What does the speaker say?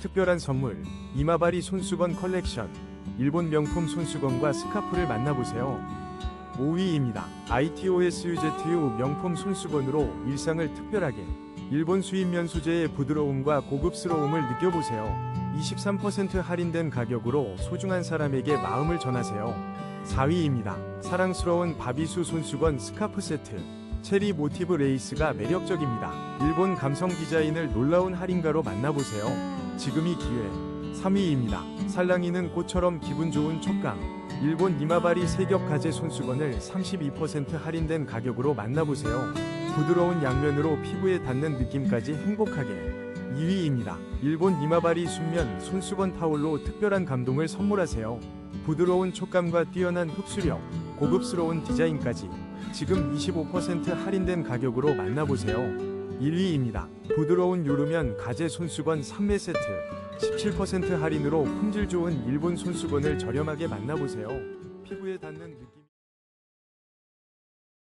특별한 선물 이마바리 손수건 컬렉션 일본 명품 손수건과 스카프를 만나보세요. 5위입니다. ITOSUZU 명품 손수건으로 일상을 특별하게 일본 수입면 소재의 부드러움과 고급스러움을 느껴보세요. 23% 할인된 가격으로 소중한 사람에게 마음을 전하세요. 4위입니다. 사랑스러운 바비수 손수건 스카프 세트. 체리 모티브 레이스가 매력적입니다. 일본 감성 디자인을 놀라운 할인가로 만나보세요. 지금이 기회. 3위입니다. 살랑이는 꽃처럼 기분 좋은 촉감. 일본 이마바리 세겹 가제 손수건을 32% 할인된 가격으로 만나보세요. 부드러운 양면으로 피부에 닿는 느낌까지 행복하게. 2위입니다. 일본 이마바리 순면 손수건 타올로 특별한 감동을 선물하세요. 부드러운 촉감과 뛰어난 흡수력, 고급스러운 디자인까지 지금 25% 할인된 가격으로 만나보세요. 1위입니다. 부드러운 요르면 가제 손수건 3매 세트 17% 할인으로 품질 좋은 일본 손수건을 저렴하게 만나보세요. 피부에 닿는 느낌